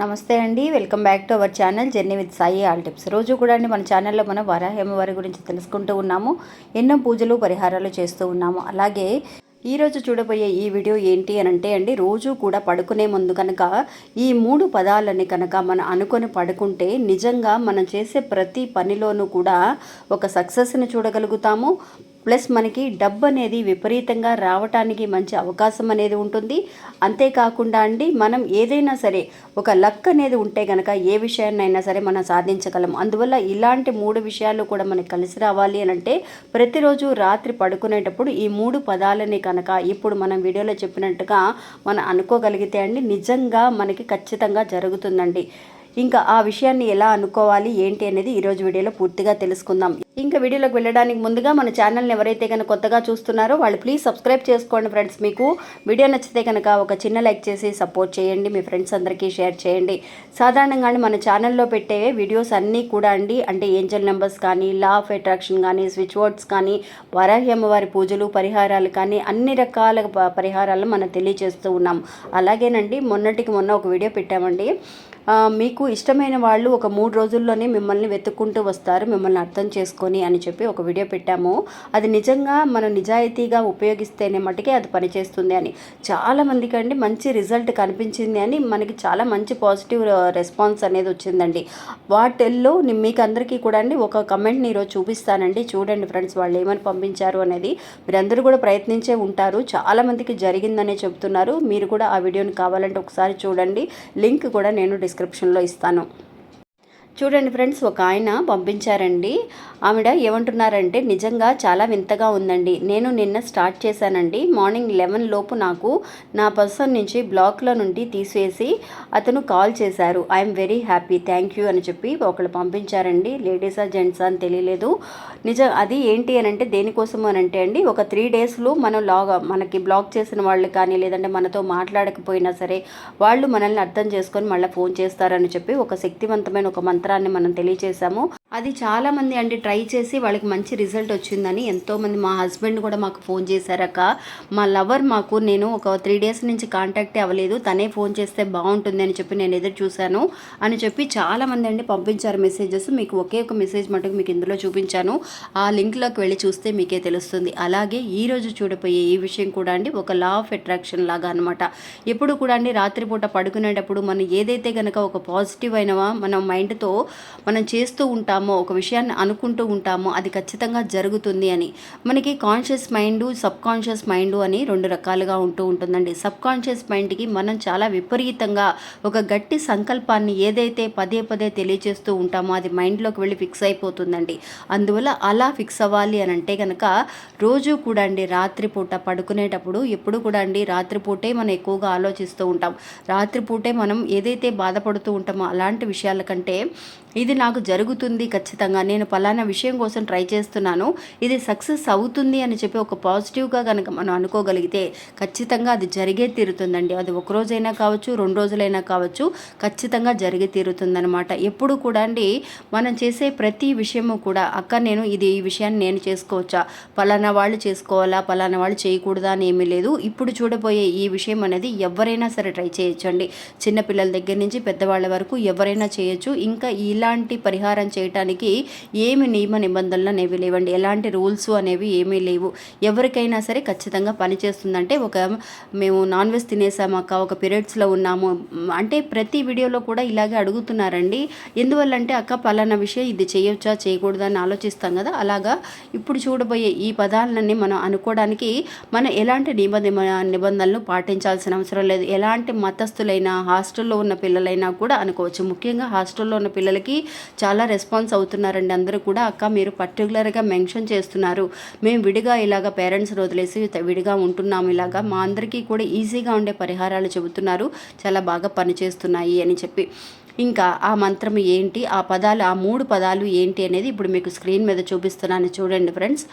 నమస్తే అండి welcome back to our channel journey with Sai all tips. రోజు కూడా అండి మన ఛానల్లో మనం వరాహేమవారి గురించి తెలుసుకుంటూ ఉన్నాము ఎన్నో పూజలు పరిహారాలు చేస్తూ ఉన్నాము. అలాగే ఈరోజు చూడబోయే ఈ వీడియో ఏంటి అని అంటే అండి రోజు కూడా పడుకునే ముందు కనుక ఈ మూడు పదాలని కనుక మనం అనుకొని పడుకుంటే నిజంగా మనం చేసే ప్రతి పనిలోనూ కూడా ఒక సక్సెస్ని చూడగలుగుతాము ప్లస్ మనకి డబ్బు అనేది విపరీతంగా రావటానికి మంచి అవకాశం అనేది ఉంటుంది. అంతేకాకుండా అండి మనం ఏదైనా సరే ఒక లక్ అనేది ఉంటే కనుక ఏ విషయాన్నైనా సరే మనం సాధించగలం. అందువల్ల ఇలాంటి మూడు విషయాలు కూడా మనకి కలిసి రావాలి అని అంటే ప్రతిరోజు రాత్రి పడుకునేటప్పుడు ఈ మూడు పదాలని కనుక ఇప్పుడు మనం వీడియోలో చెప్పినట్టుగా మనం అనుకోగలిగితే అండి నిజంగా మనకి ఖచ్చితంగా జరుగుతుందండి. ఇంకా ఆ విషయాన్ని ఎలా అనుకోవాలి ఏంటి అనేది ఈరోజు వీడియోలో పూర్తిగా తెలుసుకుందాం. ఇంకా వీడియోలోకి వెళ్ళడానికి ముందుగా మన ఛానల్ని ఎవరైతే కనుక కొత్తగా చూస్తున్నారో వాళ్ళు ప్లీజ్ సబ్స్క్రైబ్ చేసుకోండి ఫ్రెండ్స్ మీకు వీడియో నచ్చితే కనుక ఒక చిన్న లైక్ చేసి సపోర్ట్ చేయండి. మీ ఫ్రెండ్స్ అందరికీ షేర్ చేయండి. సాధారణంగానే మన ఛానల్లో పెట్టే వీడియోస్ అన్నీ కూడా అండి. అంటే ఏంజల్ నెంబర్స్ కానీ లా ఆఫ్ అట్రాక్షన్ కానీ స్విచ్ వర్డ్స్ కానీ వరాహి అమ్మవారి పూజలు పరిహారాలు కానీ అన్ని రకాల ప- పరిహారాలను మనం తెలియజేస్తూ ఉన్నాం. అలాగేనండి మొన్నటికి మొన్న ఒక వీడియో పెట్టామండి. మీకు ఇష్టమైన వాళ్ళు ఒక మూడు రోజుల్లోనే మిమ్మల్ని వెతుక్కుంటూ వస్తారు. మిమ్మల్ని అర్థం చేసుకో చేసుకొని అని చెప్పి ఒక వీడియో పెట్టాము. అది నిజంగా మనం నిజాయితీగా ఉపయోగిస్తేనే మటుకే అది పనిచేస్తుంది అని. చాలా మందికి అండి మంచి రిజల్ట్ కనిపించింది అని మనకి చాలా మంచి పాజిటివ్ రెస్పాన్స్ uh, అనేది వచ్చిందండి. వాటిల్లో మీకు అందరికీ కూడా అండి ఒక కమెంట్ని ఈరోజు చూపిస్తానండి. చూడండి ఫ్రెండ్స్ వాళ్ళు ఏమని పంపించారు అనేది. మీరందరూ కూడా ప్రయత్నించే ఉంటారు. చాలామందికి జరిగిందనే చెప్తున్నారు. మీరు కూడా ఆ వీడియోని కావాలంటే ఒకసారి చూడండి. లింక్ కూడా నేను డిస్క్రిప్షన్లో ఇస్తాను. చూడండి ఫ్రెండ్స్ ఒక ఆయన పంపించారండి. ఆవిడ ఏమంటున్నారంటే నిజంగా చాలా వింతగా ఉందండి. నేను నిన్న స్టార్ట్ చేశానండి. మార్నింగ్ లెవెన్ లోపు నాకు నా పర్సన్ నుంచి బ్లాక్లో నుండి తీసేసి అతను కాల్ చేశారు. I'm very happy thank you అని చెప్పి ఒకళ్ళు పంపించారండి. లేడీసా జెంట్సా అని తెలియలేదు. నిజం అది ఏంటి అని అంటే దేనికోసం అని అంటే అండి ఒక త్రీ డేస్లో మనం లాగ్ మనకి బ్లాక్ చేసిన వాళ్ళు కానీ లేదంటే మనతో మాట్లాడకపోయినా సరే వాళ్ళు మనల్ని అర్థం చేసుకొని మళ్ళీ ఫోన్ చేస్తారని చెప్పి ఒక శక్తివంతమైన ఒక మంత్రాన్ని మనం తెలియజేశాము అది చాలామంది అండి ట్రై చేసి వాళ్ళకి మంచి రిజల్ట్ వచ్చిందని ఎంతోమంది మా హస్బెండ్ కూడా మాకు ఫోన్ చేశారక్క మా లవర్ మాకు నేను ఒక త్రీ డేస్ నుంచి కాంటాక్ట్ అవ్వలేదు. తనే ఫోన్ చేస్తే బాగుంటుంది అని చెప్పి నేను ఎదురు చూశాను అని చెప్పి చాలామంది అండి పంపించారు మెసేజెస్ మీకు ఒకే ఒక మెసేజ్ మటుకు మీకు ఇందులో చూపించాను. ఆ లింక్లోకి వెళ్ళి చూస్తే మీకే తెలుస్తుంది. అలాగే ఈ రోజు ఈ విషయం కూడా అండి ఒక లా ఆఫ్ అట్రాక్షన్ లాగా అనమాట ఎప్పుడు కూడా అండి రాత్రిపూట పడుకునేటప్పుడు మనం ఏదైతే కనుక ఒక పాజిటివ్ అయినవా మన మైండ్తో మనం చేస్తూ ఉంటాం ఉంటామో ఒక విషయాన్ని అనుకుంటూ ఉంటామో అది ఖచ్చితంగా జరుగుతుంది అని. మనకి conscious mind subconscious mind అని రెండు రకాలుగా ఉంటూ ఉంటుందండి. సబ్ కాన్షియస్ మైండ్కి మనం చాలా విపరీతంగా ఒక గట్టి సంకల్పాన్ని ఏదైతే పదే పదే తెలియజేస్తూ ఉంటామో అది మైండ్లోకి వెళ్ళి ఫిక్స్ అయిపోతుందండి. అందువల్ల అలా ఫిక్స్ అవ్వాలి అని అంటే కనుక రోజు కూడా అండి రాత్రిపూట పడుకునేటప్పుడు ఎప్పుడు కూడా అండి రాత్రిపూటే మనం ఎక్కువగా ఆలోచిస్తూ ఉంటాం. రాత్రిపూటే మనం ఏదైతే బాధపడుతూ ఉంటామో అలాంటి విషయాల కంటే ఇది నాకు జరుగుతుంది ఖచ్చితంగా. నేను పలానా విషయం కోసం ట్రై చేస్తున్నాను. ఇది సక్సెస్ అవుతుంది అని చెప్పి ఒక పాజిటివ్గా కనుక మనం అనుకోగలిగితే ఖచ్చితంగా అది జరిగే తీరుతుందండి. అది ఒక రోజైనా కావచ్చు రెండు రోజులైనా కావచ్చు ఖచ్చితంగా జరిగి తీరుతుందనమాట ఎప్పుడు కూడా అండి మనం చేసే ప్రతి విషయము కూడా అక్క నేను ఇది ఈ విషయాన్ని నేను చేసుకోవచ్చా? పలానా వాళ్ళు చేసుకోవాలా? పలానా వాళ్ళు చేయకూడదా? అని ఏమీ లేదు. ఇప్పుడు చూడబోయే ఈ విషయం అనేది ఎవరైనా సరే ట్రై చేయొచ్చండి. చిన్నపిల్లల దగ్గర నుంచి పెద్దవాళ్ళ వరకు ఎవరైనా చేయొచ్చు. ఇంకా ఇలా ఎలాంటి పరిహారం చేయటానికి ఏమి నియమ నిబంధనలు అనేవి లేవండి. ఎలాంటి రూల్స్ అనేవి ఏమీ లేవు. ఎవరికైనా సరే ఖచ్చితంగా పనిచేస్తుందంటే ఒక మేము నాన్ వెజ్ తినేసామక్క ఒక పీరియడ్స్లో ఉన్నాము. అంటే ప్రతి వీడియోలో కూడా ఇలాగే అడుగుతున్నారండి. ఎందువల్లంటే అక్క పలానా విషయం ఇది చేయొచ్చా చేయకూడదా అని ఆలోచిస్తాం కదా. అలాగా ఇప్పుడు చూడబోయే ఈ పదాలన్నీ మనం అనుకోవడానికి మనం ఎలాంటి నియమ నిబంధనలు పాటించాల్సిన అవసరం లేదు. ఎలాంటి మతస్థులైనా హాస్టల్లో ఉన్న పిల్లలైనా కూడా అనుకోవచ్చు. ముఖ్యంగా హాస్టల్లో ఉన్న పిల్లలకి చాలా రెస్పాన్స్ అవుతున్నారండి. అందరూ కూడా అక్క మీరు పర్టికులర్గా మెన్షన్ చేస్తున్నారు. మేము విడిగా ఇలాగ పేరెంట్స్ వదిలేసి విడిగా ఉంటున్నాము ఇలాగా. మా అందరికీ కూడా ఈజీగా ఉండే పరిహారాలు చెబుతున్నారు. చాలా బాగా పనిచేస్తున్నాయి అని చెప్పి. ఇంకా ఆ మంత్రం ఏంటి? ఆ పదాలు ఆ మూడు పదాలు ఏంటి అనేది ఇప్పుడు మీకు స్క్రీన్ మీద చూపిస్తున్నాను. చూడండి ఫ్రెండ్స్.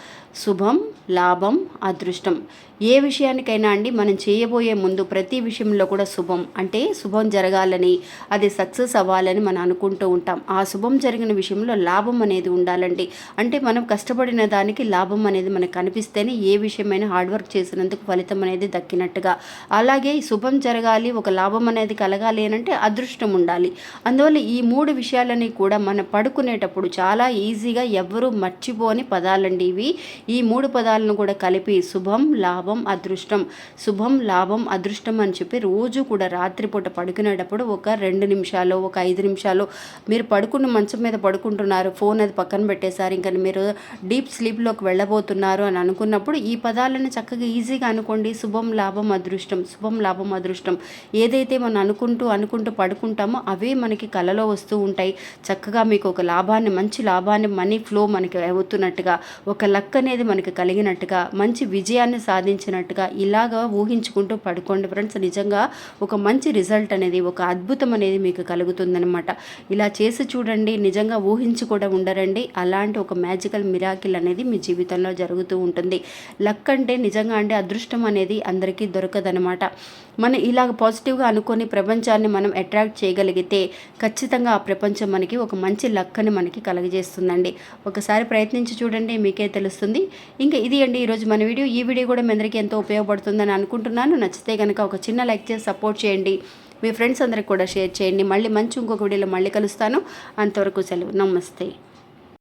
శుభం లాభం అదృష్టం. ఏ విషయానికైనా అండి మనం చేయబోయే ముందు ప్రతి విషయంలో కూడా శుభం. అంటే శుభం జరగాలని అది సక్సెస్ అవ్వాలని మనం అనుకుంటూ ఉంటాం. ఆ శుభం జరిగిన విషయంలో లాభం అనేది ఉండాలండి. అంటే మనం కష్టపడిన దానికి లాభం అనేది మనకు కనిపిస్తేనే ఏ విషయమైనా హార్డ్ వర్క్ చేసినందుకు ఫలితం అనేది దక్కినట్టుగా. అలాగే శుభం జరగాలి ఒక లాభం అనేది కలగాలి అని అంటే అదృష్టం ఉండాలి. అందువల్ల ఈ మూడు విషయాలని కూడా మనం పడుకునేటప్పుడు చాలా ఈజీగా ఎవ్వరూ మర్చిపోని పదాలండి ఇవి. ఈ మూడు పదాలను కూడా కలిపి శుభం లాభం అదృష్టం. శుభం లాభం అదృష్టం అని చెప్పి రోజు కూడా రాత్రిపూట పడుకునేటప్పుడు ఒక రెండు నిమిషాలు ఒక ఐదు నిమిషాలు మీరు పడుకున్న మంచం మీద పడుకుంటున్నారు ఫోన్ అది పక్కన పెట్టేశారు ఇంకా మీరు డీప్ స్లీప్లోకి వెళ్ళబోతున్నారు అని అనుకున్నప్పుడు ఈ పదాలను చక్కగా ఈజీగా అనుకోండి. శుభం లాభం అదృష్టం శుభం లాభం అదృష్టం. ఏదైతే మనం అనుకుంటూ అనుకుంటూ పడుకుంటామో అవే మనకి కలలో వస్తూ ఉంటాయి. చక్కగా మీకు ఒక లాభాన్ని మంచి లాభాన్ని మనీ ఫ్లో మనకి అవుతున్నట్టుగా ఒక లక్ అనేది మనకి కలిగినట్టుగా మంచి విజయాన్ని సాధించినట్టుగా ఇలాగా ఊహించుకుంటూ పడుకోండి ఫ్రెండ్స్ నిజంగా ఒక మంచి రిజల్ట్ అనేది ఒక అద్భుతం అనేది మీకు కలుగుతుందనమాట ఇలా చేసి చూడండి నిజంగా ఊహించి కూడా ఉండరండి. అలాంటి ఒక మ్యాజికల్ మిరాకిల్ అనేది మీ జీవితంలో జరుగుతూ ఉంటుంది. లక్ అంటే నిజంగా అంటే అదృష్టం అనేది అందరికీ దొరకదనమాట మనం ఇలాగ పాజిటివ్గా అనుకొని ప్రపంచాన్ని మనం అట్రాక్ట్ చేయగలిగితే ఖచ్చితంగా ఆ ప్రపంచం మనకి ఒక మంచి లక్కని మనకి కలగజేస్తుందండి. ఒకసారి ప్రయత్నించి చూడండి మీకే తెలుస్తుంది. ఇంకా ఇది అండి ఈరోజు మన వీడియో. ఈ వీడియో కూడా మీ అందరికీ ఎంతో ఉపయోగపడుతుందని అనుకుంటున్నాను. నచ్చితే కనుక ఒక చిన్న లైక్ చేసి సపోర్ట్ చేయండి. మీ ఫ్రెండ్స్ అందరికి కూడా షేర్ చేయండి. మళ్ళీ మంచి ఇంకొక వీడియోలో మళ్ళీ కలుస్తాను. అంతవరకు సెలవు. నమస్తే.